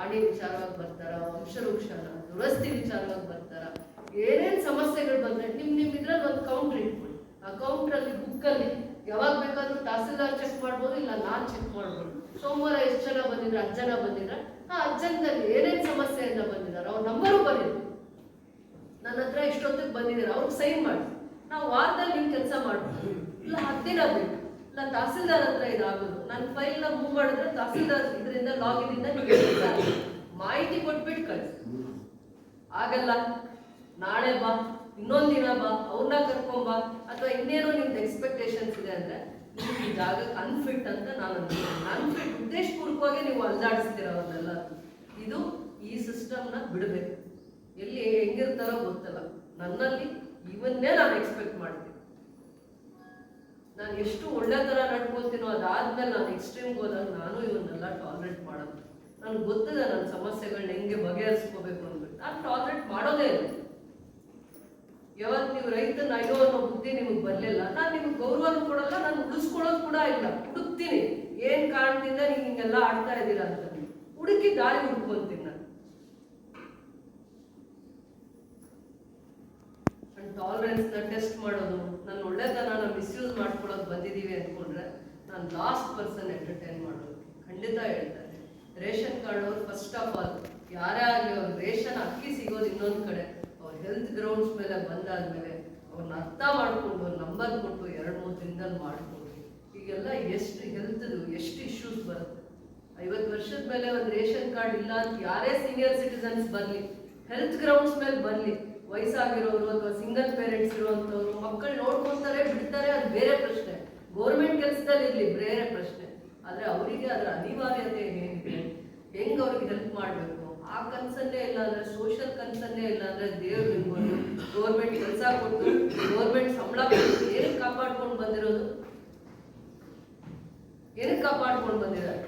ಪಾಣಿ ವಿಚಾರವಾಗಿ ಬರ್ತಾರ, ವಂಶವೃಕ್ಷನ, ದುರಸ್ತಿ ವಿಚಾರವಾಗಿ ಬರ್ತಾರ, ಏನೇನ್ ಸಮಸ್ಯೆಗಳು ಬಂದ್ರೆ ನಿಮ್ ನಿಮ್ ಇದ್ರಲ್ಲಿ ಒಂದು ಕೌಂಟರ್ ಇಟ್ಕೊಳ್ಳಿ ಆ ಬುಕ್ ಅಲ್ಲಿ ಯಾವಾಗ ಬೇಕಾದ್ರೂ ತಹಸೀಲ್ದಾರ್ ಚೆಕ್ ಮಾಡ್ಬೋದು, ಇಲ್ಲ ನಾನ್ ಚೆಕ್ ಮಾಡ್ಬೋದು. ಸೋಮವಾರ ಎಷ್ಟು ಜನ ಬಂದಿದ್ರೆ, ಹತ್ತು ಜನ ಬಂದಿದ್ರ? ಆ ಅಜ್ಜನದಲ್ಲಿ ಏನೇನು ಸಮಸ್ಯೆಯಿಂದ ಬಂದಿದ್ದಾರೆ ಅವ್ರ ನಂಬರು ಬಂದಿದ್ರು ನನ್ನ ಹತ್ರ ಇಷ್ಟೊತ್ತಿಗೆ ಬಂದಿದ್ದೀರ, ಅವ್ರಿಗೆ ಸೈನ್ ಮಾಡಿ. ನಾವು ವಾರದಲ್ಲಿ ನಿಮ್ ಕೆಲಸ ಮಾಡ್ಬೋದು ಇಲ್ಲ ಹತ್ತಿರ ಬೇಕು. ಇಲ್ಲ ತಹಸೀಲ್ದಾರ್ ಹತ್ರ ಇದಾಗೋದು. ನನ್ನ ಫೈಲ್ನ ಮೂವ್ ಮಾಡಿದ್ರೆ ತಹಸೀಲ್ದಾರ್ ಇದರಿಂದ ಲಾಗಿನ್ ಇಂದ ನಿಮ್ಗೆ ಕೆಲ್ಸ ಮಾಹಿತಿ ಕೊಟ್ಬಿಟ್ಟು ಕಳಿಸಿ. ಆಗಲ್ಲ. ನಾಳೆ ಬಾ. ಇನ್ನೊಂದು ದಿನ ಬಾ. ಅವ್ರನ್ನ ಕರ್ಕೊಂಬಾ ಅಥವಾ ಇನ್ನೇನೋ ನಿಮ್ದು ಎಕ್ಸ್ಪೆಕ್ಟೇಷನ್ಸ್ ಇದೆ ಅಂದ್ರೆ ನಿಮ್ಗೆ ಈ ಜಾಗಕ್ಕೆ ಅನ್ಫಿಟ್ ಅಂತ ನಾನು ಅನ್ಕೊಂಡಿದ್ದೀನಿ ಅನ್ಫಿಟ್ ಉದ್ದೇಶಪೂರ್ವಕವಾಗಿ ನೀವು ಅಲ್ದಾಡಿಸ್ತೀರ ಅವ್ರನ್ನೆಲ್ಲ? ಇದು ಈ ಸಿಸ್ಟಮ್ನ ಬಿಡಬೇಕು. ಎಲ್ಲಿ ಹೆಂಗಿರ್ತಾರೋ ಗೊತ್ತಲ್ಲ. ನನ್ನಲ್ಲಿ ಇವನ್ನೇ ನಾನು ಎಕ್ಸ್ಪೆಕ್ಟ್ ಮಾಡ್ತೀನಿ. ನಾನು ಎಷ್ಟು ಒಳ್ಳೆ ಥರ ನಡ್ಕೊಳ್ತೀನೋ ಅದಾದ್ಮೇಲೆ ನಾನು ಎಕ್ಸ್ಟ್ರೀಮ್ಗೆ ಹೋದಾಗ ನಾನು ಇವನ್ನೆಲ್ಲ ಟಾಲರೇಟ್ ಮಾಡೋದು ನನಗೆ ಗೊತ್ತಿದೆ ನನ್ನ ಸಮಸ್ಯೆಗಳನ್ನ ಹೆಂಗೆ ಬಗೆಹರಿಸ್ಕೋಬೇಕು ಅಂದ್ಬಿಟ್ಟು. ನಾನು ಟಾಲರೇಟ್ ಮಾಡೋದೇ ಇಲ್ಲ. ಯಾವತ್ತು ನೀವು ರೈತನ ಅಯ್ಯೋ ಅನ್ನೋ ಬುದ್ಧಿ ನಿಮಗೆ ಬರಲಿಲ್ಲ. ನಾನು ನಿಮಗೆ ಗೌರವನೂ ಕೊಡಲ್ಲ, ನಾನು ಉಳಿಸ್ಕೊಳ್ಳೋದು ಕೂಡ ಇಲ್ಲ. ಹುಡುಕ್ತೀನಿ. ಏನು ಕಾರಣದಿಂದ ನೀವು ಹಿಂಗೆಲ್ಲ ಆಡ್ತಾ ಇದ್ದೀರಾ ಅಂತ. ಹುಡುಕಿ ದಾರಿ ಹುಡ್ಕೊಂತೀನಿ ನಾನು. ನನ್ನ ಟಾಲರೆನ್ಸ್ನ ಟೆಸ್ಟ್ ಮಾಡೋದು, ನನ್ನ ಒಳ್ಳೆತನ ಮಿಸ್ಯೂಸ್ ಮಾಡ್ಕೊಳ್ಳೋದು ಬಂದಿದ್ದೀವಿ ಅಂದ್ಕೊಂಡ್ರೆ ನಾನು ಲಾಸ್ಟ್ ಪರ್ಸನ್ ಎಂಟರ್ಟೈನ್ ಮಾಡೋದು. ಖಂಡಿತ ಹೇಳ್ತಾರೆ. ರೇಷನ್ ಕಾರ್ಡ್ ಅವ್ರು ಫಸ್ಟ್ ಆಫ್ ಆಲ್ ಯಾರೇ ಆಗಲಿ ಅವ್ರು ರೇಷನ್ ಅಕ್ಕಿ ಸಿಗೋದು ಇನ್ನೊಂದು ಕಡೆ, ಅವ್ರ ಹೆಲ್ತ್ ಗ್ರೌಂಡ್ಸ್ ಮೇಲೆ ಬಂದಾದ್ಮೇಲೆ ಅವ್ರನ್ನ ಅರ್ಥ ಮಾಡ್ಕೊಂಡು ನಂಬರ್ ಕೊಟ್ಟು ಎರಡು ಮೂರು ದಿನದಲ್ಲಿ ಮಾಡ್ಕೊಂಡು ಈಗೆಲ್ಲ ಎಷ್ಟು ಹೆಲ್ತ್ದು ಎಷ್ಟು ಇಶ್ಯೂಸ್ ಬರುತ್ತೆ. ಐವತ್ತು ವರ್ಷದ ಮೇಲೆ ಒಂದು ರೇಷನ್ ಕಾರ್ಡ್ ಇಲ್ಲ ಅಂತ ಯಾರೇ ಸೀನಿಯರ್ ಸಿಟಿಸನ್ಸ್ ಬರಲಿ ಹೆಲ್ತ್ ಗ್ರೌಂಡ್ಸ್ ಮೇಲೆ ಬರಲಿ ವಯಸ್ಸಾಗಿರೋರು ಅಥವಾ ಸಿಂಗಲ್ ಪೇರೆಂಟ್ಸ್ ಇರುವಂಥವ್ರು, ಮಕ್ಕಳು ನೋಡ್ಕೊಳ್ತಾರೆ ಬಿಡ್ತಾರೆ, ಅದು ಬೇರೆ ಪ್ರಶ್ನೆ. ಗೌರ್ಮೆಂಟ್ ಕೆಲಸದಲ್ಲಿ ಇರಲಿ, ಬೇರೆ ಪ್ರಶ್ನೆ. ಆದರೆ ಅವರಿಗೆ ಅದರ ಅನಿವಾರ್ಯತೆ ಏನಿದೆ? ಹೆಂಗ್ ಅವ್ರಿಗೆ ಹೆಲ್ಪ್ ಮಾಡಬೇಕು? ಆ ಕನ್ಸನ್ನೇ ಇಲ್ಲ ಅಂದ್ರೆ ಸೋಷಿಯಲ್ ಕನ್ಸನ್ನೇ ಇಲ್ಲ ಅಂದ್ರೆ ದೇವ್ರು ಇರ್ಬೋದು ಗೌರ್ಮೆಂಟ್ ಕೆಲಸ ಕೊಟ್ಟು ಗೌರ್ಮೆಂಟ್ ಸಂಬಳ ಕೊಟ್ಟು ಏನಕ್ಕೆ ಕಾಪಾಡ್ಕೊಂಡು ಬಂದಿರೋದು? ಏನಕ್ಕೆ ಕಾಪಾಡ್ಕೊಂಡು ಬಂದಿದ್ದಾರೆ?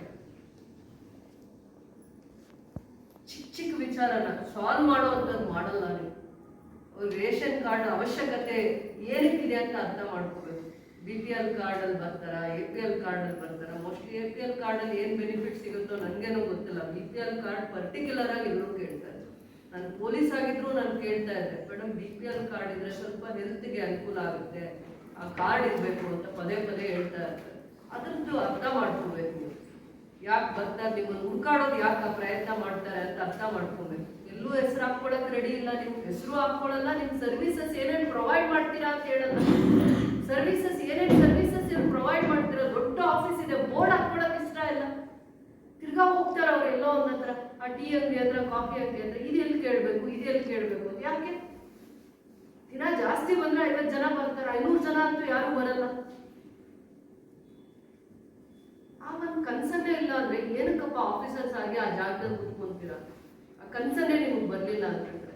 ಚಿಕ್ಕ ಚಿಕ್ಕ ವಿಚಾರನ ಸಾಲ್ವ್ ಮಾಡುವಂಥದ್ದು ಮಾಡಲ್ಲ ನೀವು. ರೇಷನ್ ಕಾರ್ಡ್ ಅವಶ್ಯಕತೆ ಏನಕ್ಕಿದೆ ಅಂತ ಅರ್ಥ ಮಾಡ್ಕೋಬೇಕು. ಬಿ ಪಿ ಎಲ್ ಕಾರ್ಡಲ್ಲಿ ಬರ್ತಾರ, ಎ ಪಿ ಎಲ್ ಕಾರ್ಡಲ್ಲಿ ಬರ್ತಾರಾ? ಮೋಸ್ಟ್ಲಿ ಎ ಪಿ ಎಲ್ ಕಾರ್ಡಲ್ಲಿ ಏನು ಬೆನಿಫಿಟ್ ಸಿಗುತ್ತೋ ನನಗೇನೋ ಗೊತ್ತಿಲ್ಲ. B P L card particular ಆಗಿ ಎಲ್ಲರೂ ಕೇಳ್ತಾರೆ ನಾನು ಪೊಲೀಸ್ ಆಗಿದ್ರು ನಾನು ಕೇಳ್ತಾ ಇದ್ದೆ. Madam B P L card ಇದ್ರೆ ಸ್ವಲ್ಪ ಹೆಲ್ತ್ಗೆ ಅನುಕೂಲ ಆಗುತ್ತೆ. ಆ ಕಾರ್ಡ್ ಇರಬೇಕು ಅಂತ ಪದೇ ಪದೇ ಹೇಳ್ತಾ ಇರ್ತಾರೆ. ಅದ್ರದ್ದು ಅರ್ಥ ಮಾಡ್ಕೋಬೇಕು ಯಾಕೆ ಬರ್ತಾರೆ ನಿಮ್ಮನ್ನು ಹುಡ್ಕಾಡೋದು ಯಾಕೆ ಪ್ರಯತ್ನ ಮಾಡ್ತಾರೆ ಅಂತ ಅರ್ಥ ಮಾಡ್ಕೋಬೇಕು. ಎಲ್ಲೂ ಹೆಸರು ಹಾಕೊಳ್ಳಕ್ ರೆಡಿ ಇಲ್ಲ ನೀವು ಹೆಸರು ಹಾಕೊಳ್ಳಲ್ಲ ನಿಮ್ ಸರ್ವಿಸಸ್ ಏನೇನು ಪ್ರೊವೈಡ್ ಮಾಡ್ತೀರಾ ಅಂತ ಹೇಳಲ್ಲ. ಸರ್ವಿಸಸ್ ಏನೇನು ಸರ್ವಿಸಸ್ ಪ್ರೊವೈಡ್ ಮಾಡ್ತೀರಾ, ದೊಡ್ಡ ಆಫೀಸ್ ಇದೆ ಬೋರ್ಡ್ ಹಾಕೊಳ್ಳಕ್ ಇಷ್ಟ ಇಲ್ಲ. ತಿರ್ಗಾ ಹೋಗ್ತಾರ ಅವ್ರು ಎಲ್ಲೋ ಒಂದ್ ಹತ್ರ ಆ ಟೀ ಅಂಗಡಿ ಹತ್ರ ಕಾಫಿ ಅಂಗಡಿ ಹತ್ರ, ಇದು ಎಲ್ಲಿ ಕೇಳಬೇಕು, ಇದು ಎಲ್ಲಿ ಕೇಳಬೇಕು ಅಂತ. ಯಾಕೆ? ದಿನ ಜಾಸ್ತಿ ಬಂದ್ರೆ ಐವತ್ತು ಜನ ಬರ್ತಾರೆ, ಐನೂರು ಜನ ಅಂತೂ ಯಾರು ಬರಲ್ಲ. ಆ ಒಂದು ಕನ್ಸನ್ನೇ ಇಲ್ಲ ಅಂದ್ರೆ ಏನಕ್ಕಪ್ಪ ಆಫೀಸರ್ಸ್ ಆಗಿ ಆ ಜಾಗದಲ್ಲಿ ಕೂತ್ಕೊಂತೀರಾ ಆ ಕನ್ಸನ್ನೇ ನಿಮಗೆ ಬರಲಿಲ್ಲ ಅಂತಂದ್ರೆ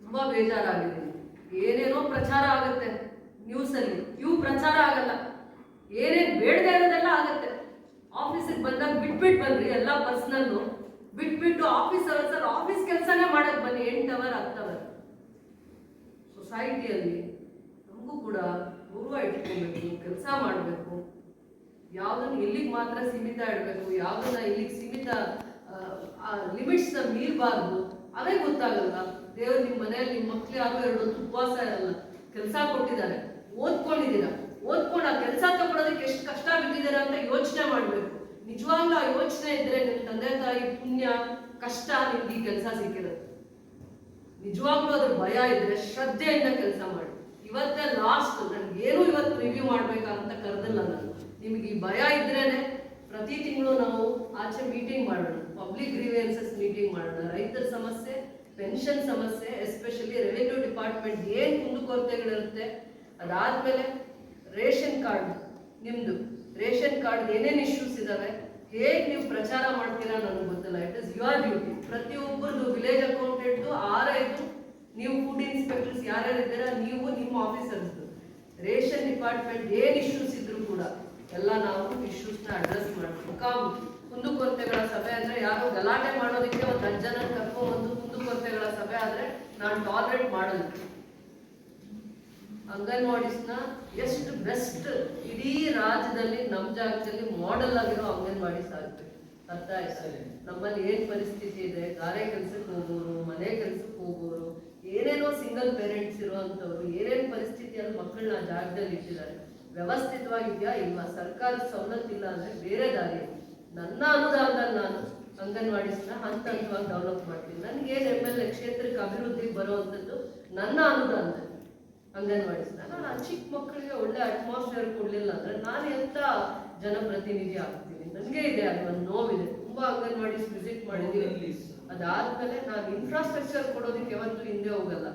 ತುಂಬಾ ಬೇಜಾರಾಗಿದೆ. ಏನೇನೋ ಪ್ರಚಾರ ಆಗುತ್ತೆ ನ್ಯೂಸ್ ಅಲ್ಲಿ. ಇವು ಪ್ರಚಾರ ಆಗಲ್ಲ. ಏನೇ ಬೇಡದೆ ಇರೋದೆಲ್ಲ ಆಗುತ್ತೆ. ಆಫೀಸಿಗೆ ಬಂದಾಗ ಬಿಟ್ಬಿಟ್ಟು ಬನ್ರಿ, ಎಲ್ಲ ಪರ್ಸ್ನಲ್ಲು ಬಿಟ್ಬಿಟ್ಟು ಆಫೀಸ್ ಅವರ್ ಆಫೀಸ್ ಕೆಲಸನೇ ಮಾಡಕ್ ಬನ್ನಿ, ಎಂಟು ಅವರ್ ಹತ್ತು ಅವರ್ ಸೊಸೈಟಿಯಲ್ಲಿ ನಮಗೂ ಕೂಡ ಗೌರವ ಇಟ್ಕೋಬೇಕು, ಕೆಲಸ ಮಾಡಬೇಕು. ಯಾವುದನ್ನು ಇಲ್ಲಿಗೆ ಮಾತ್ರ ಸೀಮಿತ ಇಡಬೇಕು, ಯಾವುದನ್ನ ಇಲ್ಲಿಗೆ ಸೀಮಿತ ಲಿಮಿಟ್ಸ್ನ ಮೀರಬಾರ್ದು, ಅದೇ ಗೊತ್ತಾಗಲ್ಲ ದೇವ್ರು ನಿಮ್ಮ ಮನೆಯಲ್ಲಿ ನಿಮ್ಮ ಮಕ್ಳು ಯಾರು ಎರಡು ಉಪವಾಸ ಇರಲ್ಲ. ಕೆಲಸ ಕೊಟ್ಟಿದ್ದಾರೆ. ಓದ್ಕೊಂಡಿದ್ದೀರಾ? ಓದ್ಕೊಂಡು ಆ ಕೆಲಸ ತಗೊಳೋದಕ್ಕೆ ಎಷ್ಟು ಕಷ್ಟ ಬಿದ್ದಿದ್ದೀರಾ ಅಂತ ಯೋಚನೆ ಮಾಡಬೇಕು. ನಿಜವಾಗ್ಲೂ ಆ ಯೋಚನೆ ಇದ್ರೆ ನಿಮ್ಮ ತಂದೆ ತಾಯಿ ಪುಣ್ಯ, ಕಷ್ಟ ನಿಮ್ಗೆ ಈ ಕೆಲಸ ಸಿಕ್ಕಿರುತ್ತೆ ನಿಜವಾಗ್ಲೂ ಅದ್ರ ಭಯ ಇದ್ರೆ ಶ್ರದ್ಧೆಯಿಂದ ಕೆಲಸ ಮಾಡಿ. ಇವತ್ತೇ ಲಾಸ್ಟ್ ನನ್ಗೆ ಏನು ಇವತ್ತು ರಿವ್ಯೂ ಮಾಡ್ಬೇಕಂತ ಕರೆದಿಲ್ಲ ನಾನು. ನಿಮ್ಗೆ ಈ ಭಯ ಇದ್ರೇನೆ ಪ್ರತಿ ತಿಂಗಳು ನಾವು ಆಚೆ ಮೀಟಿಂಗ್ ಮಾಡೋಣ ಪಬ್ಲಿಕ್ ಗ್ರೀವೆನ್ಸಸ್ ಮೀಟಿಂಗ್ ಮಾಡೋಣ, ರೈತರ ಸಮಸ್ಯೆ ಪೆನ್ಷನ್ ಸಮಸ್ಯೆ ಎಸ್ಪೆಷಲಿ ರೆವಿನ್ಯೂ ಡಿಪಾರ್ಟ್ಮೆಂಟ್ ಏನ್ ಕುಂದುಕೊರತೆಗಳಿರುತ್ತೆ, ಅದಾದ್ಮೇಲೆ ರೇಷನ್ ಕಾರ್ಡ್ ನಿಮ್ದು. ರೇಷನ್ ಕಾರ್ಡ್ ಏನೇನು ಇಶ್ಯೂಸ್ ಇದಾವೆ, ಹೇಗೆ ನೀವು ಪ್ರಚಾರ ಮಾಡ್ತೀರಾ ನನಗೆ ಗೊತ್ತಿಲ್ಲ. ಇಟ್ ಇಸ್ ಯುವರ್ ಡ್ಯೂಟಿ ಪ್ರತಿಯೊಬ್ಬರದು ವಿಲೇಜ್ ಅಕೌಂಟೆಂಟ್ ಆರೈದು ನೀವು ಫುಡ್ ಇನ್ಸ್ಪೆಕ್ಟರ್ಸ್ ಯಾರ್ಯಾರು ಇದ್ದೀರಾ ನೀವು ನಿಮ್ಮ ಆಫೀಸರ್ಸ್ ರೇಷನ್ ಡಿಪಾರ್ಟ್ಮೆಂಟ್ ಏನ್ ಇಶ್ಯೂಸ್ ಎಲ್ಲ ನಾವು ಇಶ್ಯೂಸ್ನ ಅಡ್ರೆಸ್ ಮಾಡಿ ಕಾಮ್ ಕುಂದುಕೊರತೆಗಳ ಸಭೆ ಅಂದ್ರೆ ಯಾರೋ ಗಲಾಟೆ ಮಾಡೋದಕ್ಕೆ ಒಂದು ಹತ್ತು ಜನ ಕರ್ಕೊಂಡ್ಬಂದು ಕುಂದುಕೊರತೆಗಳ ಸಭೆ ಆದ್ರೆ ನಾನು ಟಾಲರೇಟ್ ಮಾಡಲ್ಲ ಅಂಗನವಾಡಿಸ್ನ ಎಷ್ಟು ಬೆಸ್ಟ್ ಇಡೀ ರಾಜ್ಯದಲ್ಲಿ ನಮ್ಮ ಜಾಗದಲ್ಲಿ ಮಾಡೆಲ್ ಆಗಿರೋ ಅಂಗನವಾಡಿ ಆಗ್ಬೇಕು ಅರ್ಥ ಆಯ್ತಾ? ನಮ್ಮಲ್ಲಿ ಏನ್ ಪರಿಸ್ಥಿತಿ ಇದೆ? ಗಾರೆ ಕೆಲ್ಸಕ್ಕೆ ಹೋಗೋರು ಮನೆ ಕೆಲ್ಸಕ್ಕೆ ಹೋಗೋರು ಏನೇನೋ ಸಿಂಗಲ್ ಪೇರೆಂಟ್ಸ್ ಇರುವಂತವ್ರು ಏನೇನ್ ಪರಿಸ್ಥಿತಿಯಲ್ಲಿ ಮಕ್ಕಳನ್ನ ಜಾಗದಲ್ಲಿ ಇಟ್ಟಿದ್ದಾರೆ? ವ್ಯವಸ್ಥಿತವಾಗಿದ್ಯಾ ಇಲ್ವಾ? ಸರ್ಕಾರದ ಸವಲತ್ತಿಲ್ಲ ಅಂದ್ರೆ ಬೇರೆ ದಾರಿ. ನನ್ನ ಅನುದಾನದಲ್ಲಿ ನಾನು ಅಂಗನವಾಡಿಸ್ನ ಹಂತ ಹಂತವಾಗಿ ಡೆವಲಪ್ ಮಾಡ್ತೀನಿ. ನನಗೆ ಎಂ ಎಲ್ ಎ ಕ್ಷೇತ್ರಕ್ಕೆ ಅಭಿವೃದ್ಧಿಗೆ ಬರುವಂಥದ್ದು ನನ್ನ ಅನುದಾನದಲ್ಲಿ ಅಂಗನವಾಡಿಸ್ನ. ನಾನು ಚಿಕ್ಕ ಮಕ್ಕಳಿಗೆ ಒಳ್ಳೆ ಅಟ್ಮಾಸ್ಫಿಯರ್ ಕೊಡ್ಲಿಲ್ಲ ಅಂದ್ರೆ ನಾನು ಎಂತ ಜನಪ್ರತಿನಿಧಿ ಆಗ್ತೀನಿ? ನನಗೆ ಇದೆ ಅದು ಒಂದು ನೋವಿದೆ. ತುಂಬಾ ಅಂಗನವಾಡೀಸ್ ವಿಸಿಟ್ ಮಾಡಿದೀವಿ. ಅದಾದ್ಮೇಲೆ ನಾನು ಇನ್ಫ್ರಾಸ್ಟ್ರಕ್ಚರ್ ಕೊಡೋದಕ್ಕೆ ಯಾವತ್ತೂ ಹಿಂದೆ ಹೋಗಲ್ಲ.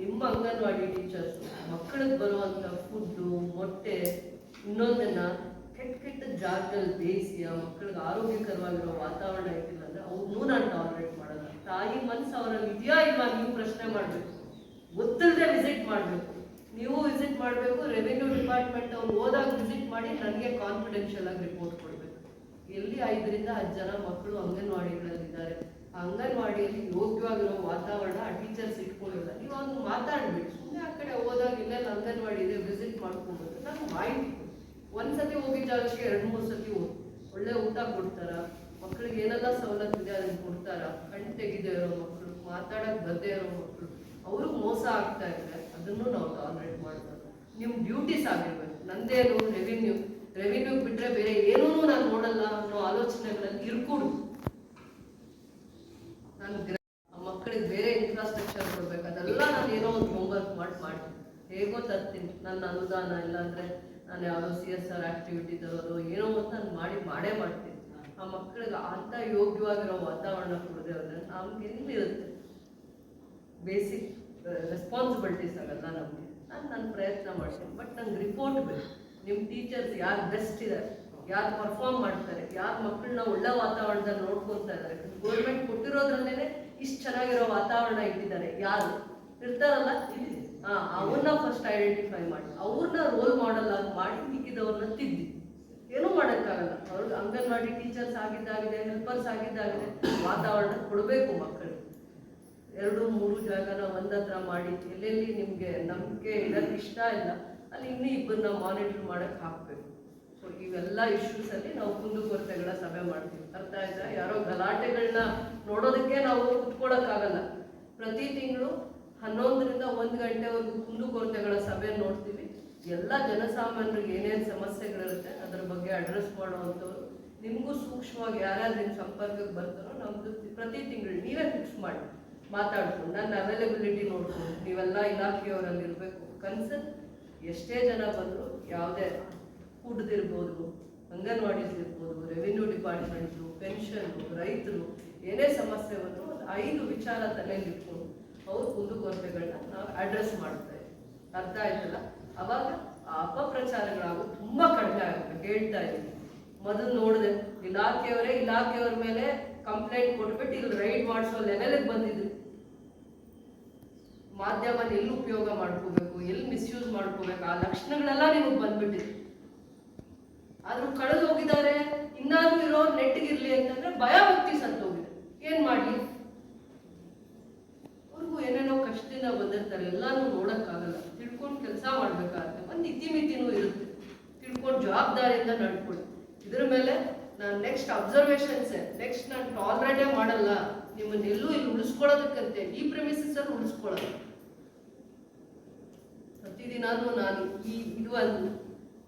ನಿಮ್ಮ ಅಂಗನವಾಡಿ ಟೀಚರ್ಸ್ ಮಕ್ಕಳಿಗೆ ಬರುವಂತ ಫುಡ್ಡು ಮೊಟ್ಟೆ, ಇನ್ನೊಂದನ್ನ ಕೆಟ್ಟ ಕೆಟ್ಟ ಜಾಗದಲ್ಲಿ ಬೇಯಿಸಿ ಆ ಮಕ್ಕಳಿಗೆ ಆರೋಗ್ಯಕರವಾಗಿರೋ ವಾತಾವರಣ ಇಟ್ಟಿಲ್ಲ ಅಂದ್ರೆ ಅವ್ರನ್ನೂ ನಾನು ಟಾಲರೇಟ್ ಮಾಡಲ್ಲ. ತಾಯಿ ಮನಸ್ಸು ಅವರಲ್ಲಿ ಇದೆಯಾ ಇಲ್ವಾ ನೀವು ಪ್ರಶ್ನೆ ಮಾಡಬೇಕು. ಗೊತ್ತಿಲ್ಲದೆ ವಿಸಿಟ್ ಮಾಡಬೇಕು. ನೀವು ವಿಸಿಟ್ ಮಾಡಬೇಕು ರೆವಿನ್ಯೂ ಡಿಪಾರ್ಟ್ಮೆಂಟ್ ಅವ್ರು ಹೋದಾಗ ವಿಸಿಟ್ ಮಾಡಿ ನನಗೆ ಕಾನ್ಫಿಡೆನ್ಷಿಯಲ್ ಆಗಿ ರಿಪೋರ್ಟ್ ಕೊಡಬೇಕು. ಎಲ್ಲಿ ಐದರಿಂದ ಹತ್ತು ಜನ ಮಕ್ಕಳು ಅಂಗನವಾಡಿಗಳಲ್ಲಿದ್ದಾರೆ ಆ ಅಂಗನವಾಡಿಯಲ್ಲಿ ಯೋಗ್ಯವಾಗಿರೋ ವಾತಾವರಣ ಆ ಟೀಚರ್ಸ್ ಇಟ್ಕೊಂಡಿಲ್ಲ ನೀವು ಅವ್ನು ಮಾತಾಡ್ಬೇಕು ಸುಮ್ಮನೆ ಆ ಕಡೆ ಹೋದಾಗ ಇಲ್ಲೆಲ್ಲ ಅಂಗನವಾಡಿ ಇದೆ ವಿಸಿಟ್ ಮಾಡ್ಕೊಬೋದು ನಾನು ಮಾಹಿತಿ. ಒಂದ್ಸತಿ ಹೋಗಿದ್ದ ಜಾಗಕ್ಕೆ ಎರಡು, ಮೂರು ಸತಿ ಹೋಗಿ. ಒಳ್ಳೆ ಊಟ ಕೊಡ್ತಾರ ಮಕ್ಕಳಿಗೆ ಏನೆಲ್ಲ ಸವಲತ್ತು ಇದೆ ಅದನ್ನು ಕೊಡ್ತಾರ, ಕಣ್ ತೆಗಿದೆ ಇರೋ ಮಕ್ಕಳು ಮಾತಾಡಕ್ಕೆ ಬರದೇ ಇರೋ ಮಕ್ಕಳು ಅವ್ರಿಗೆ ಮೋಸ ಆಗ್ತಾ ಇದ್ರೆ ಅದನ್ನು ನಾವು ಟಾಲರೇಟ್ ಮಾಡ್ತಾರೆ ನಿಮ್ಮ ಡ್ಯೂಟೀಸ್ ಆಗಿರ್ಬೇಕು. ನಂದೇನು ರೆವಿನ್ಯೂ ರೆವಿನ್ಯೂ ಬಿಟ್ರೆ ಬೇರೆ ಏನೂ ನಾನು ನೋಡಲ್ಲ ಅನ್ನೋ ಆಲೋಚನೆಗಳಲ್ಲಿ ಇರ್ಕೂಡು ಮಕ್ಕಳಿಗೆ ಬೇರೆ ಇನ್ಫ್ರಾಸ್ಟ್ರಕ್ಚರ್ ಕೊಡ್ಬೇಕು. ಅದೆಲ್ಲ ನಾನು ಏನೋ ಒಂದು ಹೋಮ್ವರ್ಕ್ ಮಾಡಿ ಮಾಡ್ತೀನಿ. ಹೇಗೋ ತರ್ತೀನಿ. ನನ್ನ ಅನುದಾನ ಇಲ್ಲಾಂದ್ರೆ ನಾನು ಯಾವುದೋ ಸಿ ಎಸ್ ಆರ್ ಆಕ್ಟಿವಿಟಿ ತರೋದು, ಏನೋ ಒಂದು ನಾನು ಮಾಡಿ ಮಾಡೇ ಮಾಡ್ತೀನಿ. ಆ ಮಕ್ಕಳಿಗೆ ಅಂತ ಯೋಗ್ಯವಾಗಿರೋ ವಾತಾವರಣ ಕೊಡದೆ ಹೋದ್ರೆ ನಮ್ಗೆ ಎಲ್ಲಿರುತ್ತೆ ಬೇಸಿಕ್ ರೆಸ್ಪಾನ್ಸಿಬಿಲಿಟೀಸ್ ಆಗಲ್ಲ ನಮಗೆ. ನಾನು ನನ್ನ ಪ್ರಯತ್ನ ಮಾಡ್ತೀನಿ. ಬಟ್ ನಂಗೆ ರಿಪೋರ್ಟ್ ಬೇಕು. ನಿಮ್ಮ ಟೀಚರ್ಸ್ ಯಾರು ಬೆಸ್ಟ್ ಇದ್ದಾರೆ ಯಾರು ಪರ್ಫಾರ್ಮ್ ಮಾಡ್ತಾರೆ ಯಾರು ಮಕ್ಕಳನ್ನ ಒಳ್ಳೆ ವಾತಾವರಣದಲ್ಲಿ ನೋಡ್ಕೊತಾ ಇದ್ದಾರೆ. ಗೋರ್ಮೆಂಟ್ ಕೊಟ್ಟಿರೋದ್ರಲ್ಲೇನೆ ಇಷ್ಟು ಚೆನ್ನಾಗಿರೋ ವಾತಾವರಣ ಇಟ್ಟಿದ್ದಾರೆ. ಯಾರು? ಇರ್ತಾರಲ್ಲ? ಹಾ ಅವ್ರನ್ನ ಫಸ್ಟ್ ಐಡೆಂಟಿಫೈ ಮಾಡಿ. ಅವ್ರನ್ನ ರೋಲ್ ಮಾಡೆಲ್ ಆಗಿ ಮಾಡಿ ಮಿಕ್ಕಿದವ್ರನ್ನ ತಿದ್ದಿ. ಏನೂ ಮಾಡೋಕ್ಕಾಗಲ್ಲ. ಅವ್ರಿಗೆ ಅಂಗನವಾಡಿ ಟೀಚರ್ಸ್ ಆಗಿದ್ದಾಗಿದೆ ಹೆಲ್ಪರ್ಸ್ ಆಗಿದ್ದಾಗಿದೆ. ವಾತಾವರಣ ಕೊಡಬೇಕು ಮಕ್ಕಳಿಗೆ. ಎರಡು ಮೂರು ಜಾಗನ ಒಂದತ್ರ ಮಾಡಿ. ಎಲ್ಲೆಲ್ಲಿ ನಿಮಗೆ ನಂಬಿಕೆ ಇರೋದು ಇಷ್ಟ ಇಲ್ಲ ಅಲ್ಲಿ ಇನ್ನೂ ಇಬ್ಬರನ್ನ ಮಾನಿಟರ್ ಮಾಡಕ್ ಹಾಕ್ಬೇಕು. ಸೊ ಇವೆಲ್ಲ ಇಶ್ಯೂಸ್ ಅಲ್ಲಿ ನಾವು ಕುಂದುಕೊರತೆಗಳ ಸಭೆ ಮಾಡ್ತೀವಿ. ಅರ್ಥ ಆಯ್ತಾ? ಯಾರೋ ಗಲಾಟೆಗಳನ್ನ ನೋಡೋದಕ್ಕೆ ನಾವು ಕುತ್ಕೊಳ್ಳೋಕ್ಕಾಗಲ್ಲ ಪ್ರತಿ ತಿಂಗಳು ಹನ್ನೊಂದರಿಂದ ಒಂದು ಗಂಟೆವರೆಗೂ ಕುಂದುಕೊರತೆಗಳ ಸಭೆ ನೋಡ್ತೀವಿ. ಎಲ್ಲ ಜನಸಾಮಾನ್ಯರಿಗೆ ಏನೇನು ಸಮಸ್ಯೆಗಳಿರುತ್ತೆ, ಅದ್ರ ಬಗ್ಗೆ ಅಡ್ರೆಸ್ ಮಾಡುವಂಥವ್ರು. ನಿಮಗೂ ಸೂಕ್ಷ್ಮವಾಗಿ ಯಾರ್ಯಾರು ನಿಮ್ಮ ಸಂಪರ್ಕಕ್ಕೆ ಬರ್ತಾರೋ, ನಮ್ದು ಪ್ರತಿ ತಿಂಗಳು ನೀವೇ ಫಿಕ್ಸ್ ಮಾಡಿ, ಮಾತಾಡ್ಕೊಂಡು, ನನ್ನ ಅವೈಲಬಿಲಿಟಿ ನೋಡ್ಕೊಂಡು, ನೀವೆಲ್ಲ ಇಲಾಖೆಯವರಲ್ಲಿ ಇರಬೇಕು ಕನ್ಸರ್ನ್ ಎಷ್ಟೇ ಜನ ಬಂದರೂ, ಯಾವುದೇ ಫುಡ್ದಿರ್ಬೋದು ಅಂಗನವಾಡೀಸ್ ಇರ್ಬೋದು ರೆವಿನ್ಯೂ ಡಿಪಾರ್ಟ್ಮೆಂಟು ಪೆನ್ಷನ್ನು ರೈತರು ಏನೇ ಸಮಸ್ಯೆ ಬಂದರೂ ಒಂದು ಐದು ವಿಚಾರ ತಲೆಯಲ್ಲಿ ಇಟ್ಕೊಂಡು ಅವ್ರ ಕುಂದುಕೊರತೆಗಳನ್ನ ನಾವು ಅಡ್ರೆಸ್ ಮಾಡ್ತಾರೆ ಅರ್ಥ ಆಯ್ತಲ್ಲ? ಅವಾಗ ಆ ಅಪಪ್ರಚಾರಗಳಾಗು ತುಂಬ ಕಡಿಮೆ ಆಗುತ್ತೆ ಹೇಳ್ತಾ ಇದ್ದೀನಿ. ಮೊದಲು ನೋಡಿದೆ, ಇಲಾಖೆಯವರೇ, ಇಲಾಖೆಯವ್ರ ಮೇಲೆ ಕಂಪ್ಲೇಂಟ್ ಕೊಟ್ಬಿಟ್ಟು ಇಲ್ಲಿ ರೈಡ್ ಮಾಡಿಸೋ ಲೆವೆಲಿಗೆ ಬಂದಿದ್ರು. ಮಾಧ್ಯಮನ ಎಲ್ಲಿ ಉಪಯೋಗ ಮಾಡ್ಕೋಬೇಕು, ಎಲ್ಲಿ ಮಿಸ್ಯೂಸ್ ಮಾಡ್ಕೋಬೇಕು, ಆ ಲಕ್ಷಣಗಳೆಲ್ಲ ನಿಮಗೆ ಬಂದ್ಬಿಟ್ಟಿದೆ. ಆದ್ರೂ ಕಳೆದು ಹೋಗಿದ್ದಾರೆ, ಇನ್ನಾದ್ರೂ ಇರೋ ನೆಟ್ಟಿಗಿರ್ಲಿ ಅಂತಂದ್ರೆ ಭಯ ಭಕ್ತಿ ಸತ್ತೋಗಿದೆ ಏನ್ ಮಾಡಿ ಅವ್ರಿಗೂ ಏನೇನೋ ಕಷ್ಟದಿಂದ ಬಂದಿರ್ತಾರೆ, ಎಲ್ಲಾನು ನೋಡಕ್ಕಾಗಲ್ಲ. ತಿಳ್ಕೊಂಡು ಕೆಲಸ ಮಾಡ್ಬೇಕಾಗತ್ತೆ. ಒಂದು ಇತಿಮಿತಿನೂ ಇರುತ್ತೆ. ತಿಳ್ಕೊಂಡು ಜವಾಬ್ದಾರಿಯಿಂದ ನಡ್ಕೊಳ್ಳಿ. ಇದ್ರ ಮೇಲೆ ನಾನು ನೆಕ್ಸ್ಟ್ ಅಬ್ಸರ್ವೇಷನ್ಸ್ ನೆಕ್ಸ್ಟ್ ನಾನು ಟಾಲ್ರೇಟೇ ಮಾಡಲ್ಲ. ನಿಮ್ಮನ್ನ ಎಲ್ಲೂ ಇಲ್ಲಿ ಉಳಿಸ್ಕೊಳ್ಳೋದಕ್ಕಂತೆ. ಈ ಪ್ರೆಮಿಸಸ್ ಅಲ್ಲಿ ಉಳಿಸ್ಕೊಳ್ಳೋದು. ಪ್ರತಿದಿನಾನು ನಾನು ಈ ಇದು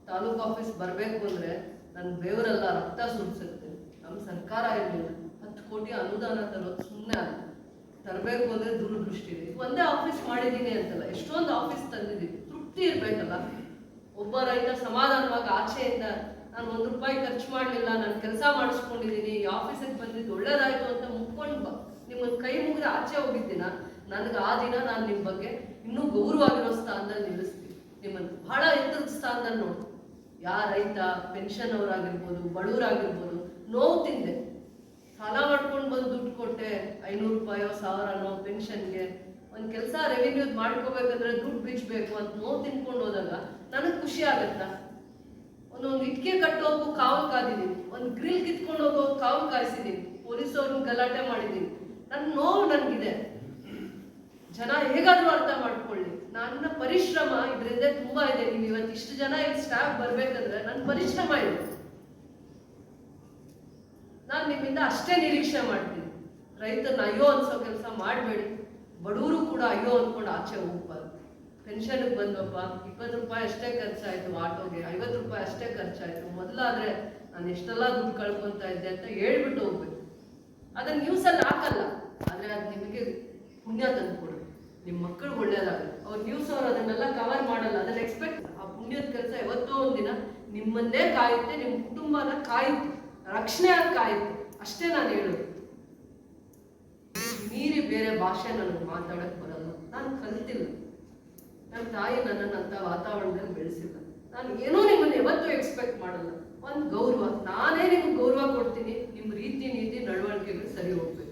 ತಾಲೂಕು ಆಫೀಸ್ ಬರಬೇಕು ಅಂದ್ರೆ ನನ್ನ ಬೇವರೆಲ್ಲ ರಕ್ತ ಸುರಿಸುತ್ತೆ. ನಮ್ಮ ಸರ್ಕಾರ ಇರಲಿಲ್ಲ ಹತ್ತು ಕೋಟಿ ಅನುದಾನ ತರೋದು ಸುಮ್ಮನೆ ಅಲ್ಲ. ತರಬೇಕು ಅಂದ್ರೆ ದೂರದೃಷ್ಟಿ ಇದೆ. ಒಂದೇ ಆಫೀಸ್ ಮಾಡಿದ್ದೀನಿ ಅಂತಲ್ಲ, ಎಷ್ಟೊಂದು ಆಫೀಸ್ ತಂದಿದ್ದೀನಿ. ತೃಪ್ತಿ ಇರಬೇಕಲ್ಲ. ಒಬ್ಬ ರೈತ ಸಮಾಧಾನವಾಗಿ ಆಚೆಯಿಂದ, ನಾನು ಒಂದು ರೂಪಾಯಿ ಖರ್ಚು ಮಾಡಲಿಲ್ಲ, ನಾನು ಕೆಲಸ ಮಾಡಿಸ್ಕೊಂಡಿದ್ದೀನಿ ಈ ಆಫೀಸಿಗೆ ಬಂದಿದ್ದು ಒಳ್ಳೇದಾಯ್ತು ಅಂತ ಮುಕ್ಕೊಂಡು ಬ. ನಿಮ್ಮನ್ನ ಕೈ ಮುಗಿದ ಆಚೆ ಹೋಗಿದ್ದೀನ? ನನಗೆ ಆ ದಿನ ನಾನು ನಿಮ್ಮ ಬಗ್ಗೆ ಇನ್ನೂ ಗೌರವವಾಗಿರೋ ಸ್ಥಾನದಲ್ಲಿ ನಿಲ್ಲಿಸ್ತೀನಿ. ನಿಮ್ಮನ್ನು ಬಹಳ ಎತ್ತರದ ಸ್ಥಾನದಲ್ಲಿ ನೋಡಿ ಯಾ ರೈತ ಪೆನ್ಷನ್ ಅವರಾಗಿರ್ಬೋದು, ಬಡವರಾಗಿರ್ಬೋದು, ನೋವು ತಿಂದೆ. ಸಾಲ ಮಾಡ್ಕೊಂಡು ಬಂದು ದುಡ್ಡು ಕೊಟ್ಟೆ, ಐನೂರು ರೂಪಾಯೋ, ಸಾವಿರನೋ ಪೆನ್ಷನ್ಗೆ ಒಂದು ಕೆಲಸ ರೆವಿನ್ಯೂದ್ ಮಾಡ್ಕೋಬೇಕಂದ್ರೆ ದುಡ್ಡು ಬಿಚ್ಚಬೇಕು ಅಂತ ನೋವು ತಿನ್ಕೊಂಡು ಹೋದಾಗ ನನಗೆ ಖುಷಿ ಆಗುತ್ತಾ? ಒಂದೊಂದು ಇಟ್ಕೆ ಕಟ್ಟೋಕು ಕಾವಲು ಕಾದಿದ್ದೀನಿ ಒಂದು ಗ್ರಿಲ್ ಕಿತ್ಕೊಂಡು ಹೋಗೋ, ಕಾವಲು ಕಾಯಿಸಿದ್ದೀನಿ ಪೊಲೀಸವ್ರನ್ನ ಗಲಾಟೆ ಮಾಡಿದ್ದೀನಿ ನನ್ನ ನೋವು ನನಗಿದೆ. ಜನ ಹೇಗಾದರೂ ಅರ್ಥ ಮಾಡ್ಕೊಳ್ಳಿ ನನ್ನ ಪರಿಶ್ರಮ ಇದರಿಂದ ತುಂಬಾ ಇದೆ. ನೀವು ಇವತ್ತು ಇಷ್ಟು ಜನ ಇಲ್ಲಿ ಸ್ಟಾಫ್ ಬರ್ಬೇಕಂದ್ರೆ ನನ್ನ ಪರಿಶ್ರಮ ಇದೆ. ನಾನು ನಿಮ್ಮಿಂದ ಅಷ್ಟೇ ನಿರೀಕ್ಷೆ ಮಾಡ್ತೀನಿ. ರೈತರನ್ನ ಅಯ್ಯೋ ಅನ್ಸೋ ಕೆಲಸ ಮಾಡಬೇಡಿ. ಬಡವರು ಕೂಡ ಅಯ್ಯೋ ಅನ್ಕೊಂಡು ಆಚೆ ಹೋಗ್ಬಾರ್ದು. ಪೆನ್ಷನ್ಗೆ ಬಂದಪ್ಪ ಇಪ್ಪತ್ತು ರೂಪಾಯಿ ಅಷ್ಟೇ ಖರ್ಚಾಯ್ತು ಆಟೋಗೆ, ಐವತ್ತು ರೂಪಾಯಿ ಅಷ್ಟೇ ಖರ್ಚಾಯ್ತು. ಮೊದಲಾದ್ರೆ ನಾನು ಎಷ್ಟೆಲ್ಲ ದುಡ್ಡು ಕಳ್ಕೊತಾ ಇದ್ದೆ ಅಂತ ಹೇಳ್ಬಿಟ್ಟು ಹೋಗ್ಬೇಕು. ಅದನ್ನ ನ್ಯೂಸಲ್ಲಿ ಹಾಕಲ್ಲ. ಆದ್ರೆ ಅದು ನಿಮಗೆ ಪುಣ್ಯ ತಂದ್ಕೊಡು ನಿಮ್ಮ ಮಕ್ಕಳು ಒಳ್ಳೇದಾಗಲಿ. ಅವ್ರ ನ್ಯೂಸ್ ಅವ್ರು ಅದನ್ನೆಲ್ಲ ಕವರ್ ಮಾಡಲ್ಲ. ಅದನ್ನ ಎಕ್ಸ್ಪೆಕ್ಟ್ ಆ ಪುಣ್ಯದ ಕೆಲಸ ಯಾವತ್ತೋ ಒಂದಿನ ನಿಮ್ಮನ್ನೇ ಕಾಯುತ್ತೆ ನಿಮ್ಮ ಕುಟುಂಬನ ಕಾಯುತ್ತೆ, ರಕ್ಷಣೆ ಕಾಯುತ್ತೆ. ಅಷ್ಟೇ ನಾನು ಹೇಳೋದು. ಮೀರಿ ಬೇರೆ ಭಾಷೆ ನನಗೆ ಮಾತಾಡಕ್ ಬರಲ್ಲ. ನಾನು ಕಲ್ತಿಲ್ಲ. ನನ್ನ ತಾಯಿ ನನ್ನನ್ನು ಅಂತ ವಾತಾವರಣದಲ್ಲಿ ಬೆಳೆಸಿಲ್ಲ. ನಾನು ಏನೋ ನಿಮ್ಮನ್ನು ಯಾವತ್ತೂ ಎಕ್ಸ್ಪೆಕ್ಟ್ ಮಾಡಲ್ಲ. ಒಂದು ಗೌರವ. ನಾನೇ ನಿಮ್ಗೆ ಗೌರವ ಕೊಡ್ತೀನಿ. ನಿಮ್ಮ ರೀತಿ, ನೀತಿ, ನಡವಳಿಕೆಗಳು ಸರಿ ಹೋಗ್ತದೆ